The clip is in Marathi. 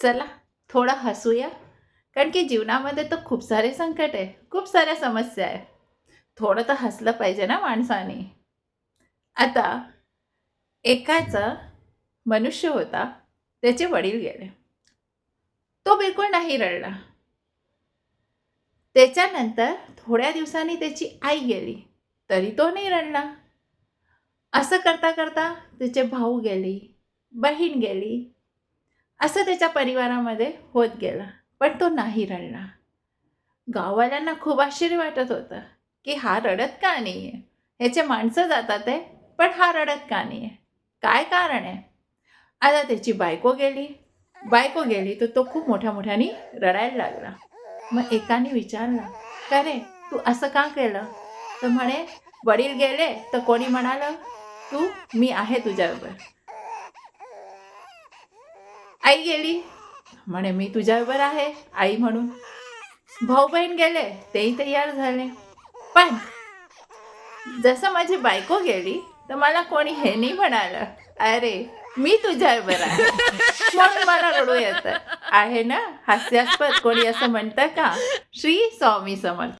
चला थोडं हसूया. कारण की जीवनामध्ये तर खूप सारे संकट आहे खूप साऱ्या समस्या आहे. थोडं तर हसलं पाहिजे ना माणसाने. आता एकाचा मनुष्य होता त्याचे वडील गेले. तो बिलकुल नाही रडला. त्याच्यानंतर थोड्या दिवसांनी त्याची आई गेली तरी तो नाही रडला. असं करता करता त्याचे भाऊ गेली बहीण गेली असं त्याच्या परिवारामध्ये होत गेलं. पण तो नाही रडला. गाववाल्यांना खूप आश्चर्य वाटत होतं की हा रडत का नाही आहे ह्याचे माणसं जातात आहे पण हा रडत का नाही आहे काय कारण आहे? आता त्याची बायको गेली. बायको गेली तर तो खूप मोठ्या मोठ्याने रडायला लागला. मग एकाने विचारलं का रे तू असं का केलं? तर म्हणे वडील गेले तर कोणी म्हणालं तू मी आहे तुझ्याबरोबर आई गेली. म्हणे मी तुझ्याबरोबर आहे आई म्हणून. भाऊ बहीण गेले तेही तयार झाले. पण जसं माझी बायको गेली तर मला कोणी हे नाही म्हणालं. अरे मी तुझ्याबरोबर आहे. म्हणून मला रडू येतं. आहे ना? हास्यास्पद. कोणी असं म्हणतं का? श्री स्वामी समर्थ.